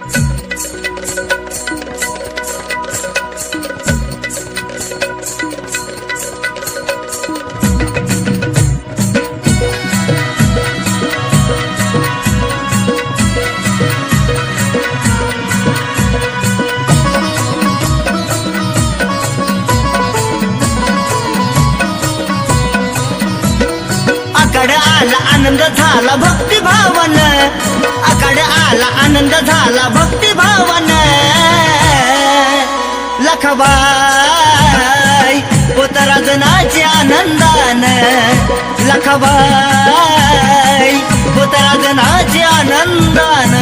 Thank you. आला आनंद झाला भक्ती भावन आकडे आला आनंद झाला भक्ती भावन लखबाई पोतराजनाचे आनंदान. लखबाई पोतराजनाचे आनंदान.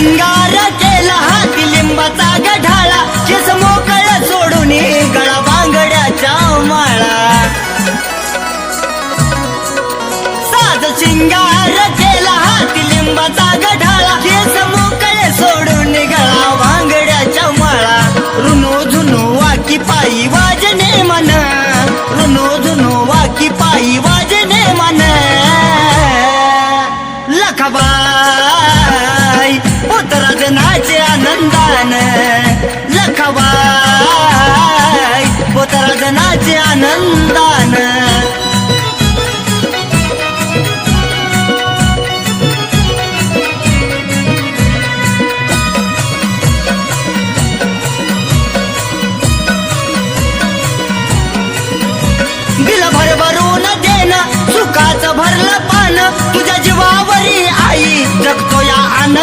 शिंगार केला हाती लिंबाचा गढाळा. केस मोकळ सोडून गळा बांगड्याच्या माळा. साज शिंगार केला हाती लिंबाचा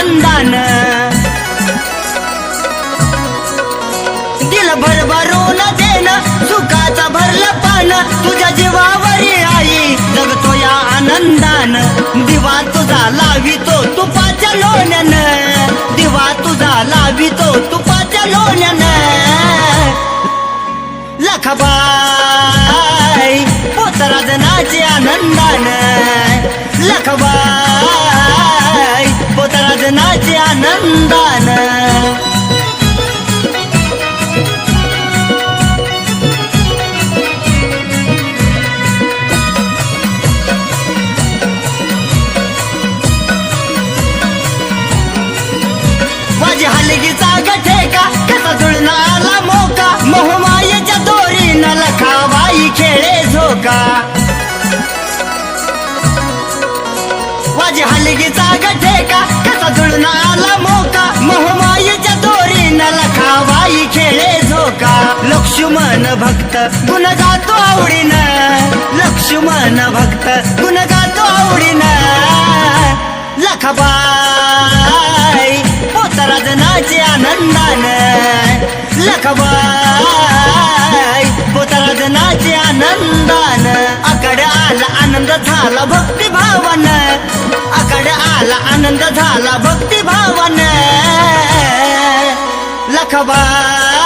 आनंदान दिल भरभरून देन सुखाचा भरलं पान तुझ्या जीवावरी आई जगतो या आनंदान. दिवा तुझा लावितो तुपाच्या लोण्यान. दिवा तुझा लावितो तुपाच्या लोण्यान. लखबाई पोतराजनाचे आनंदान. लखबाई आनंदान गुण गातो आवडीनं. लक्ष्मण भक्त गुण गातो आवडीनं. लखबाई पोतराजनाचे हो आनंदान. लखबाई पोतराजनाचे हो आनंदान. आकडे आला आनंद झाला भक्ती भावन आकडे आला आनंद झाला भक्ती भावन लखबाई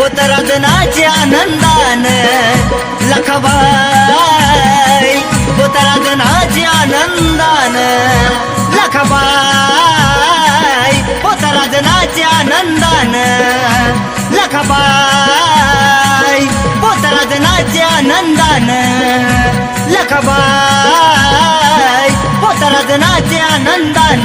होत पोतराजनाचे आनंदान लखबाई. पोतराजनाचे आनंदान लखबाई. पोतराजनाचे आनंदान लखबाई. पोतराजनाचे आनंदान लखबाई. पोतराजनाचे आनंदान आनंदान